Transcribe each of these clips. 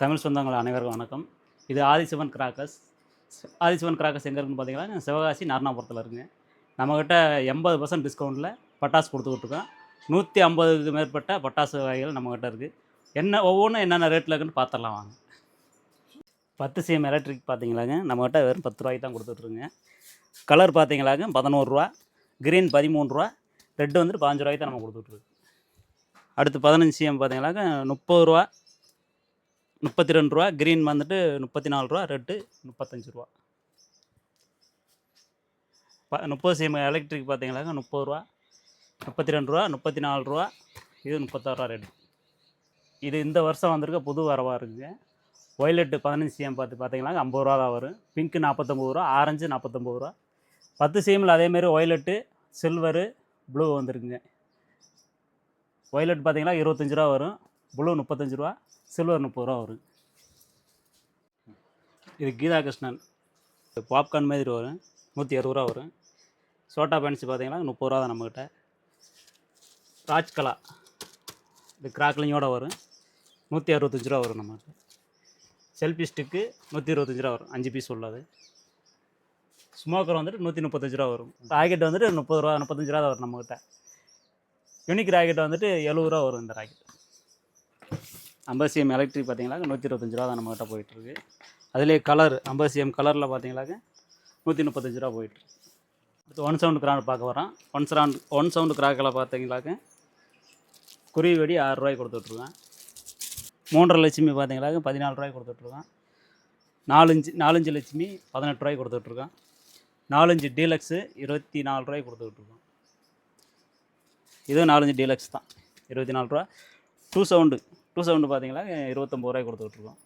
தமிழ் சொந்தங்கள் அனைவருக்கும் வணக்கம். இது ஆதிசிவன் கிராக்கஸ் ஆதிசிவன் கிராக்கஸ் எங்கே இருக்குன்னு பார்த்தீங்கன்னா சிவகாசி நாரணாபுரத்தில் இருக்குங்க நம்மக்கிட்ட எண்பது பர்சன்ட் டிஸ்கவுண்ட்டில் பட்டாசு கொடுத்துக்கிட்டுருக்கோம். நூற்றி ஐம்பதுக்கு மேற்பட்ட பட்டாசு வகைகள் நம்மக்கிட்ட இருக்குது என்ன ஒவ்வொன்றும் என்னென்ன ரேட்டில் இருக்குன்னு பார்த்துடலாம் வாங்க. பத்து சிஎம் எலக்ட்ரிக் பார்த்தீங்களாங்க நம்மக்கிட்ட வெறும் பத்து ரூபாய்க்கு தான் கொடுத்துட்ருங்க. கலர் பார்த்தீங்களாங்க பதினோருவா க்ரீன் பதிமூணு ரூபா ரெட்டு வந்துட்டு பாஞ்சு ரூபாய்க்கு தான் நம்ம கொடுத்துட்ருக்கு அடுத்து பதினஞ்சு சிஎம் பார்த்தீங்களாக்க முப்பது ரூபா முப்பத்தி ரெண்டு ரூபா க்ரீன் வந்துட்டு முப்பத்தி நாலு ரூபா ரெட்டு முப்பத்தஞ்சு ரூபா. ப முப்பது சிஎம் எலக்ட்ரிக் பார்த்தீங்கன்னாக்க முப்பது ரூபா முப்பத்தி ரெண்டு ரூபா முப்பத்தி நாலு ரூபா இது முப்பத்தாறு ரூபா ரெட்டு இது இந்த வருஷம் வந்திருக்க புது வரவாக இருக்குங்க ஒய்லெட்டு பதினஞ்சு சிஎம் பார்த்து பார்த்தீங்கன்னா ஐம்பது ரூபா தான் வரும். பிங்க்கு நாற்பத்தொம்பது ரூபா ஆரஞ்சு நாற்பத்தொம்பது ரூபா. பத்து சிஎம்மில் அதேமாரி ஒய்லெட்டு சில்வரு ப்ளூ வந்துருக்குங்க. ஒய்லெட் பார்த்தீங்கன்னா இருபத்தஞ்சி ரூபா வரும். ப்ளூ முப்பத்தஞ்சு ரூபா சில்வர் முப்பது ரூபா வரும். இது கீதா கிருஷ்ணன் பாப்கார்ன் மாதிரி வரும் நூற்றி அறுபது ரூபா வரும். சோட்டா பேன்ஸ் பார்த்தீங்கன்னா முப்பது ரூபா தான் நம்மக்கிட்ட ராஜ்கலா. இது கிராக்லிங்கோட வரும் நூற்றி அறுபத்தஞ்சு ரூபா வரும் நம்மகிட்ட. செல்ஃபி ஸ்டிக்கு நூற்றி இருபத்தஞ்சு ரூபா வரும் அஞ்சு பீஸ் உள்ளது. ஸ்மோக்கர் வந்துட்டு நூற்றி முப்பத்தஞ்சு ரூபா வரும். ராக்கெட் வந்துட்டு முப்பது ரூபா முப்பத்தஞ்சு ரூபா தான் வரும் நம்மக்கிட்ட யூனிக் ராக்கெட் வந்துட்டு எழுபது ரூபா வரும் இந்த ராக்கெட் அம்பாசியம் எலக்ட்ரிக் பார்த்தீங்களாக்க நூற்றி இருபத்தஞ்சி ரூபா தான் நம்மகிட்ட போயிட்டுருக்கு. அதுலேயே கலர் அம்பாசியம் கலரில் பார்த்தீங்களாக்க நூற்றி முப்பத்தஞ்சு ரூபா போயிட்டுருக்கு. அடுத்து ஒன் சவுண்டு கிராக் பார்க்க வரோம் ஒன் சரவுண்ட் ஒன் சவுண்டு கிராக்கில் பார்த்தீங்களாக்க குருவி வெடி ஆறு ரூபாய்க்கு கொடுத்துட்ருக்கேன். மூன்றரை லட்சுமி பார்த்தீங்களாக்க பதினாலு ரூபாய்க்கு கொடுத்துட்ருக்கேன். நாலஞ்சு நாலஞ்சு லட்சுமி பதினெட்டு ரூபாய்க்கு கொடுத்துட்ருக்கேன். நாலஞ்சு டீலக்ஸு இருபத்தி நாலு ரூபாய்க்கு கொடுத்துட்ருக்கோம் இதுவும் நாலஞ்சு டீலக்ஸ் தான். இருபத்தி நாலு ரூபா. டூ சவுண்டு டூ செவன்ட்டு பார்த்தீங்களா? இருபத்தொம்பது ரூபாய் கொடுத்துட்ருக்கோம்.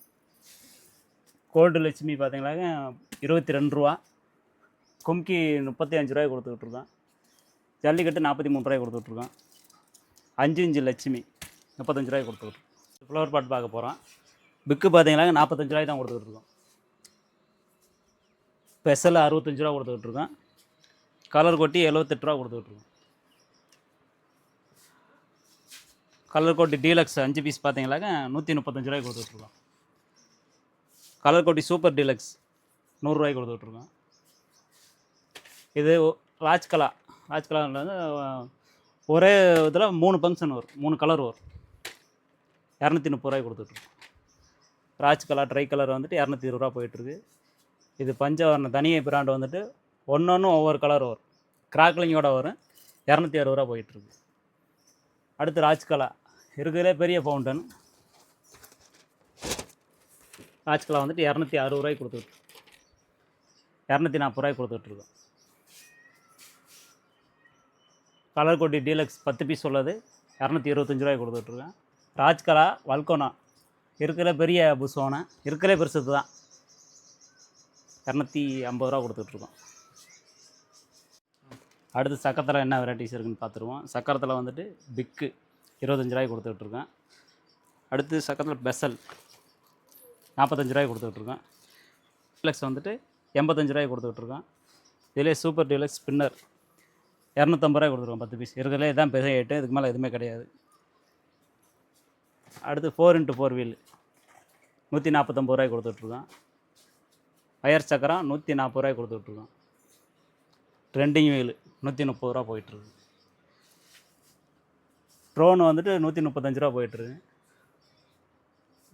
கோல்டு லட்சுமி பார்த்தீங்களாக்க இருபத்தி ரெண்டு ரூபா. கும்கி முப்பத்தி அஞ்சு ரூபாய்க்கு கொடுத்துட்ருக்கோம். ஜல்லிக்கட்டு நாற்பத்தி மூணு ரூபாய் கொடுத்துட்ருக்கோம். அஞ்சு இஞ்சு லட்சுமி முப்பத்தஞ்சு ரூபாய்க்கு கொடுத்துட்ருக்கோம். ஃப்ளவர் பாட் பார்க்க போகிறோம் பிக்கு பார்த்தீங்களாக்க நாற்பத்தஞ்சு ரூபாய்க்கு தான் கொடுத்துட்ருக்கோம். ஸ்பெஷல் அறுபத்தஞ்சு ரூபா கொடுத்துட்ருக்கோம். கலர் கொட்டி எழுபத்தெட்டு ரூபா கொடுத்துட்ருக்கோம். கலர் கோட்டி டீலக்ஸ் அஞ்சு பீஸ் பார்த்தீங்களாக்க? நூற்றி முப்பத்தஞ்சு ரூபாய் கொடுத்துட்ருக்கோம். கலர் கோட்டி சூப்பர் டீலக்ஸ் நூறுரூவாய்க்கு கொடுத்துட்ருக்கோம். இது ராஜ்கலா. ராஜ்கலாவில் வந்து ஒரே இதில் மூணு ஃபங்க்ஷன் வரும். மூணு கலர் வரும். இரநூத்தி முப்பது ரூபாய்க்கு கொடுத்துட்ருக்கோம். ராஜ் கலர் ட்ரை கலர் வந்துட்டு இரநூத்தி இருபது ரூபா போயிட்டுருக்கு இது பஞ்சவர்ண தனியை பிராண்டு வந்துட்டு ஒன்று ஒன்றும் ஒவ்வொரு கலர் வரும். கிராக்லிங்கோட வரும். இரநூத்தி அறுபது ரூபா போயிட்டுருக்கு அடுத்து ராஜ்கலா. இருக்கிறதுலே பெரிய ஃபவுண்டன் ராஜ்கலா வந்துட்டு இரநூத்தி அறுபது ரூபாய்க்கு கொடுத்துட்டு இரநூத்தி நாற்பது ரூபாய்க்கு கொடுத்துட்ருக்கோம் கலர் கொட்டி டீலக்ஸ் பத்து பீஸ் உள்ளது. இரநூத்தி இருபத்தஞ்சி ரூபாய்க்கு கொடுத்துட்ருக்கேன் ராஜ்கலா வல்கோனா. இருக்கிற பெரிய புஷ்வானை இருக்கிற பெருசு தான். இரநூத்தி ஐம்பது ரூபா கொடுத்துட்ருக்கோம் அடுத்து சக்கரத்தில் என்ன வெரைட்டிஸ் இருக்குதுன்னு பார்த்துருவோம். சக்கரத்தில் வந்துட்டு பிக்கு. இருபத்தஞ்சி ரூபாய்க்கு கொடுத்துட்ருக்கேன் அடுத்து சக்கரத்தில் பெசல் நாற்பத்தஞ்சு ரூபாய்க்கு கொடுத்துட்ருக்கேன் டீலக்ஸ் வந்துட்டு எண்பத்தஞ்சு ரூபாய்க்கு கொடுத்துட்ருக்கேன் இதிலே சூப்பர் டீலக்ஸ் ஸ்பின்னர் இரநூத்தம்பது ரூபாய் கொடுத்துருக்கோம் பத்து பீஸ் இருக்கிறதுலே இதான் பெரிய ஐட்டம் இதுக்கு மேலே எதுவுமே கிடையாது. அடுத்து ஃபோர் இன்ட்டு ஃபோர் வீல் நூற்றி நாற்பத்தொம்பது ரூபாய் கொடுத்துட்ருக்கோம் ஃபயர் சக்கரம் நூற்றி நாற்பது ரூபாய் கொடுத்துட்ருக்கோம் ட்ரெண்டிங் வீல் நூற்றி முப்பது ரூபா போயிட்டுருக்கு. ட்ரோன் வந்துட்டு நூற்றி முப்பத்தஞ்சு ரூபா போயிட்டுருக்கு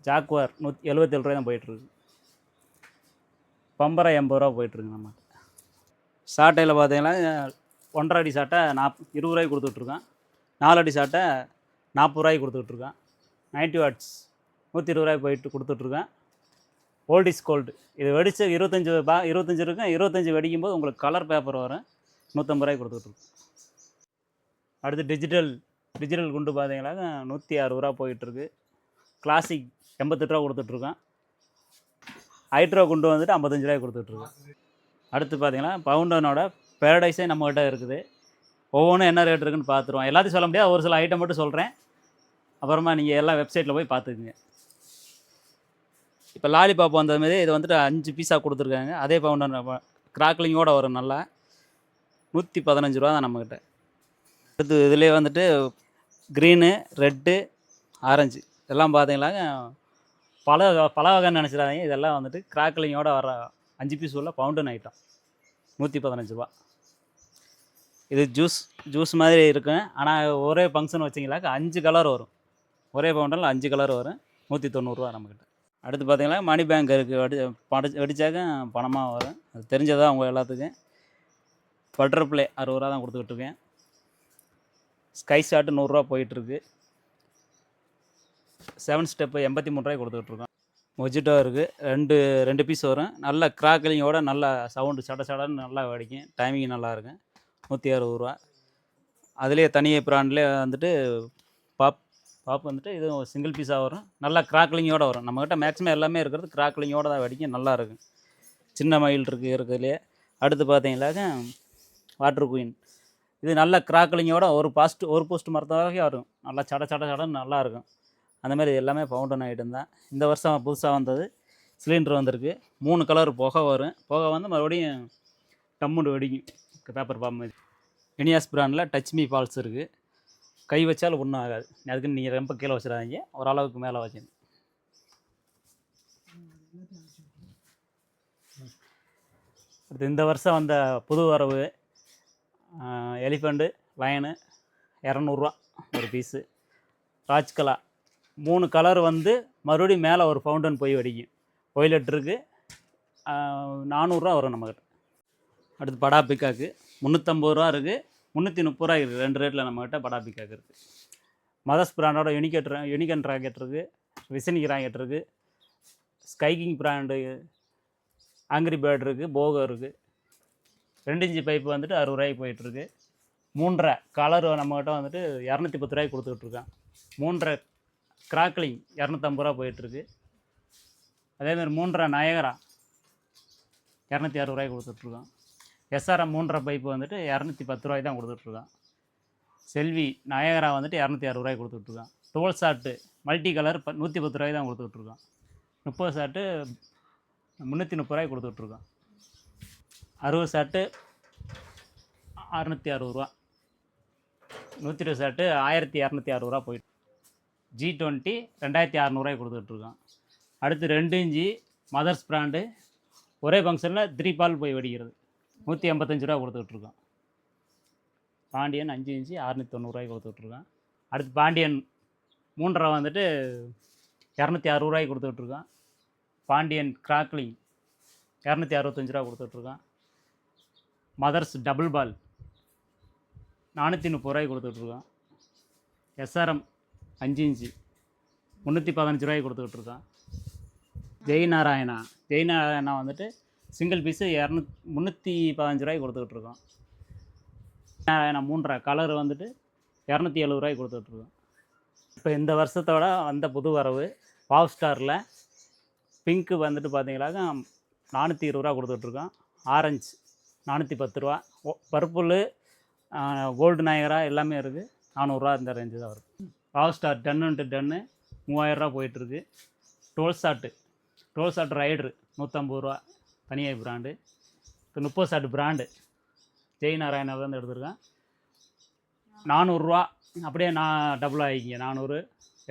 ஜாக்வார் நூத் எழுபத்தேழு ரூபாய் தான் போயிட்டுருக்கு பம்பரை எண்பது ரூபா போயிட்டுருக்கு நம்ம. சாட்டையில் பார்த்தீங்கன்னா ஒன்றரை அடி சாட்டை நாப் இருபது ரூபாய்க்கு கொடுத்துட்ருக்கான் நாலு அடி சாட்டை நாற்பது ரூபாய்க்கு கொடுத்துட்ருக்கான் நைன்ட்டி வாட்ஸ் நூற்றி இருபது ரூபாய் போயிட்டு கொடுத்துட்ருக்கேன் ஓல்ட் இஸ் கோல்டு. இது வெடித்த இருபத்தஞ்சி பா இருபத்தஞ்சி இருக்கும் இருபத்தஞ்சி வெடிக்கும் போது உங்களுக்கு கலர் பேப்பர் வரும். நூற்றம்பது ரூபாய்க்கு கொடுத்துட்ருக்கோம் அடுத்து டிஜிட்டல் டிஜிட்டல் குண்டு பார்த்தீங்கன்னா நூற்றி அறுபது ரூபா போயிட்டுருக்கு. கிளாசிக் எண்பத்தெட்டு ரூபா கொடுத்துட்ருக்கோம் ஹைட்ரோ குண்டு வந்துட்டு ஐம்பத்தஞ்சு ரூபாய் கொடுத்துட்ருக்கோம் அடுத்து பார்த்தீங்கன்னா பவுண்டனோட பேரடைஸே நம்மகிட்ட இருக்குது. ஒவ்வொன்றும் என்ன ரேட் இருக்குன்னு பார்த்துருவோம் எல்லாத்தையும் சொல்ல முடியாது. ஒரு சில ஐட்டம் மட்டும் சொல்கிறேன் அப்புறமா நீங்கள் எல்லாம் வெப்சைட்டில் போய் பார்த்துக்குங்க இப்போ லாலிபாப் வந்த இது வந்துட்டு அஞ்சு பீஸாக கொடுத்துருக்காங்க. அதே பவுண்டன் கிராக்லிங்கோட வரும் நல்லா. நூற்றி பதினஞ்சு ரூபா தான் நம்மக்கிட்ட அடுத்து இதுலேயே வந்துட்டு க்ரீனு ரெட்டு ஆரஞ்சு இதெல்லாம் பார்த்தீங்கன்னாங்க பல பல வகைன்னு நினச்சிடாதீங்க. இதெல்லாம் வந்துட்டு கிராக்லிங்கோட வர அஞ்சு பீஸ் உள்ள பவுண்டன் ஐட்டம் நூற்றி பதினஞ்சு ரூபா. இது ஜூஸ் ஜூஸ் மாதிரி இருக்கும். ஆனால் ஒரே ஃபங்க்ஷன் வச்சிங்களாக்க அஞ்சு கலர் வரும். ஒரே பவுண்டரில் அஞ்சு கலர் வரும். நூற்றி தொண்ணூறுரூவா நம்மக்கிட்ட அடுத்து பார்த்தீங்கன்னா மணி பேங்க் இருக்குது வெடி படி வெடிச்சாக்க பணமாக வரும். அது தெரிஞ்சதாக அவங்க எல்லாத்துக்கும்? பட்டர்ஃப்ளை அறுபது ரூபா தான் கொடுத்துக்கிட்டு இருக்கேன். ஸ்கை ஷாட்டு நூறுரூவா போயிட்டுருக்கு. செவன் ஸ்டெப்பு எண்பத்தி மூணு ரூபாய் கொடுத்துட்ருக்கோம். மொஜிட்டோ இருக்குது ரெண்டு ரெண்டு பீஸ் வரும். நல்லா கிராக்கலிங்கோட நல்லா சவுண்டு சட சடன்னு நல்லா வெடிக்கும். டைமிங் நல்லா இருக்கும் நூற்றி அறுபது ரூபா. அதுலேயே தனியே ப்ராண்ட்லேயே வந்துட்டு பாப் பாப் வந்துட்டு இது சிங்கிள் பீஸாக வரும். நல்லா கிராக்கலிங்கோடு வரும். நம்மக்கிட்ட மேக்ஸிமம் எல்லாமே இருக்கிறது கிராக்கலிங்கோடு தான் வெடிக்கும். நல்லா இருக்கும் சின்ன மயில் இருக்குது இருக்கிறதுலே அடுத்து பார்த்தீங்கன்னாக்க வாட்டர் குயின் இது நல்ல கிராக்கலிங்கோட ஒரு பாஸ்ட் ஒரு போஸ்ட் மரத்த வரைக்கும் வரும். நல்லா சட சட சடன்னு நல்லா இருக்கும். அந்த மாதிரி எல்லாமே பவுண்டன் ஐட்டம் தான். இந்த வருஷம் புதுசாக வந்தது. சிலிண்டர் வந்திருக்கு. மூணு கலர் புகை வரும். புகை வந்து மறுபடியும் டம்முண்டு வெடிக்கும். பேப்பர் பாம் மாதிரி. இனியாஸ் பிராண்டில் டச் மீ ஃபால்ஸ் இருக்குது கை வச்சாலும் ஒன்றும் ஆகாது. அதுக்கு நீங்கள் ரொம்ப கீழே வச்சிடாதீங்க. ஓரளவுக்கு மேலே வச்சுங்க அடுத்து இந்த வருஷம் வந்த புது வரவு எலிஃபண்ட்டு லயனு இரநூறுவா ஒரு பீஸு. ராஜ்கலா மூணு கலர் வந்து மறுபடியும் மேலே ஒரு ஃபவுண்டன் போய் வெடிக்கும். ஒய்லெட் இருக்குது நானூறுரூவா வரும் நம்மக்கிட்ட அடுத்து படா பிக்காக்கு. முந்நூற்றம்பது ரூபா இருக்குது முந்நூற்றி முப்பது ரூபா இருக்குது ரெண்டு ரேட்டில் நம்மக்கிட்ட படா பிக்காக்கு இருக்குது மதர்ஸ் பிராண்டோட யூனிகேட் யூனிகன் ராக்கெட் இருக்குது விசனிக் ராக்கெட் இருக்குது ஸ்கைகிங் பிராண்டு ஆங்கிரி பேர்ட் இருக்குது போகோ இருக்குது ரெண்டு இன்ச்சு பைப்பு வந்துட்டு அறுபது ரூபாய்க்கு போயிட்டுருக்கு. மூன்றரை கலர் நம்மக்கிட்ட வந்துட்டு இரநூத்தி பத்து ரூபாய்க்கு கொடுத்துட்ருக்கான் மூன்றரை கிராக்லிங் இரநூத்தம்பது ரூபா போயிட்டுருக்கு. அதேமாதிரி மூன்றரை நயகரா இரநூத்தி அறுபது ரூபாய்க்கு கொடுத்துட்ருக்கோம் எஸ்ஆர்எம் மூன்றரை பைப்பு வந்துட்டு இரநூத்தி பத்து ரூபாய்க்கு தான் கொடுத்துட்ருக்கோம் செல்வி நயகரா வந்துட்டு இரநூத்தி அறுபது ரூபாய்க்கு கொடுத்துட்ருக்கான். டுவல் ஷாட்டு மல்டி கலர் ப நூற்றி பத்து ரூபாய்க்கு தான் கொடுத்துட்ருக்கான். முப்பது ஷாட்டு முந்நூற்றி முப்பது ரூபாய்க்கு கொடுத்துட்ருக்கான். அறுபது ஷர்ட்டு அறுநூற்றி அறுபது ரூபா. நூற்றி இருபது ஷர்ட்டு ஆயிரத்தி இரநூத்தி அறுபதுரூவா போயிட்டு. ஜி டுவெண்ட்டி ரெண்டாயிரத்தி அறநூறுவாய்க்கு கொடுத்துட்ருக்கோம் அடுத்து ரெண்டு இஞ்சி மதர்ஸ் பிராண்டு. ஒரே ஃபங்க்ஷனில் த்ரீ பால் போய் வெடிக்கிறது. நூற்றி எண்பத்தஞ்சு ரூபா கொடுத்துட்ருக்கோம் பாண்டியன் அஞ்சு இன்ச்சு அறுநூற்றி தொண்ணூறுரூவாய்க்கு கொடுத்துட்ருக்கோம் அடுத்து பாண்டியன் மூன்றரை வந்துட்டு இரநூத்தி அறுபது ரூபாய்க்கு கொடுத்துட்ருக்கோம் பாண்டியன் கிராக்லிங் இரநூத்தி அறுபத்தஞ்சு ரூபா கொடுத்துட்ருக்கோம் மதர்ஸ் டபுள் பால். நானூற்றி முப்பது ரூபாய்க்கு கொடுத்துட்ருக்கோம் எஸ்ஆர்எம் அஞ்சு இன்ச்சு. முந்நூற்றி பதினஞ்சு ரூபாய்க்கு கொடுத்துக்கிட்டு இருக்கோம் ஜெய் நாராயணா ஜெய் நாராயணா வந்துட்டு சிங்கிள் பீஸு இரநூத் முந்நூற்றி பதினஞ்சு ரூபாய்க்கு கொடுத்துக்கிட்டு இருக்கோம் நாராயணா மூன்றரை கலர் வந்துட்டு இரநூத்தி எழுபது ரூபாய்க்கு கொடுத்துட்ருக்கோம் இப்போ இந்த வருஷத்தோட வந்த புது வரவு பாவ் ஸ்டாரில் பிங்க்கு வந்துட்டு பார்த்தீங்கன்னாக்கா நானூற்றி இருபது ரூபா கொடுத்துட்ருக்கோம் ஆரஞ்சு நானூற்றி பத்து ரூபா. ஓ பர்பிள் கோல்டு நாயகரா எல்லாமே இருக்குது நானூறுரூவா இந்த ரேஞ்சு தான் வரும். பவர் ஸ்டார் டென்னுன்ட்டு டென்னு மூவாயிரரூவா போயிட்டுருக்கு. டோல் ஷாட்டு டோல் ஷாட் ரைடரு நூற்றம்பது ரூபா. தனியாய் பிராண்டு இப்போ முப்பது ஷாட் பிராண்டு ஜெய் நாராயணாவிலேருந்து எடுத்திருக்கேன். நானூறுரூவா அப்படியே நான் டபுள் ஆகிக்கிங்க. நானூறு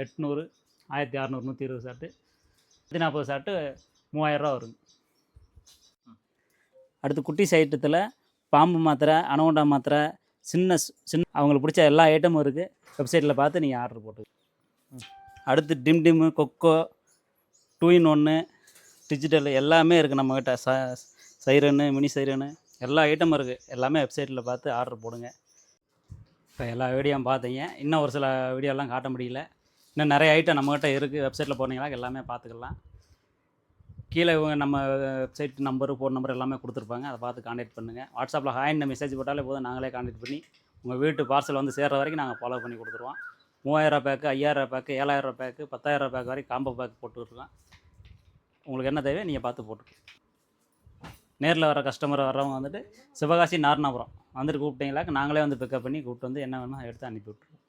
எட்நூறு ஆயிரத்தி அறநூறு நூற்றி இருபது ஷாட்டு நூற்றி நாற்பது ஷாட்டு மூவாயிரரூவா வருங்க. அடுத்து குட்டி சைட்டத்தில் பாம்பு மாத்திரை அனகொண்டா மாத்திரை சின்ன சின்ன அவங்களுக்கு பிடிச்ச எல்லா ஐட்டமும் இருக்குது வெப்சைட்டில் பார்த்து நீங்கள் ஆர்டர் போட்டு அடுத்து டிம் டிம்மு கொக்கோ டூ இன் ஒன்று டிஜிட்டல் எல்லாமே இருக்குது நம்மக்கிட்ட ச சைரனு மினி சைரனு எல்லா ஐட்டமும் இருக்குது எல்லாமே வெப்சைட்டில் பார்த்து ஆர்டர் போடுங்க. இப்போ எல்லா வீடியோவும் பார்த்தீங்க. இன்னும் ஒரு சில வீடியோலாம் காட்ட முடியல. இன்னும் நிறைய ஐட்டம் நம்மக்கிட்ட இருக்குது வெப்சைட்டில் போனீங்கன்னா எல்லாமே பார்த்துக்கலாம். கீழே இவங்க நம்ம வெப்சைட் நம்பரு ஃபோன் நம்பர் எல்லாமே கொடுத்துருப்பாங்க. அதை பார்த்து காண்டாக்ட் பண்ணுங்கள் வாட்ஸ்அப்பில் ஹாய்னு மெசேஜ் போட்டாலே போதும். நாங்களே காண்டாக்ட் பண்ணி உங்கள் வீட்டு பார்சல் வந்து சேர்கிற வரைக்கும் நாங்கள் ஃபாலோ பண்ணி கொடுத்துருவோம். மூவாயிரம் பேக்கு ஐயாயிரம் பேக்கு ஏழாயிரம் பேக்கு பத்தாயிரம் பேக் வரைக்கும் காம்போ பேக் போட்டுருக்கோம் உங்களுக்கு என்ன தேவை நீங்கள் பார்த்து போட்டு நேரில் வர கஸ்டமர் வர்றவங்க வந்துட்டு சிவகாசி நாரணாபுரம் வந்துட்டு கூப்பிட்டீங்களாக்கு நாங்களே வந்து பிக்கப் பண்ணி கூப்பிட்டு வந்து என்ன வேணும் எடுத்து அனுப்பி விட்ருவோம்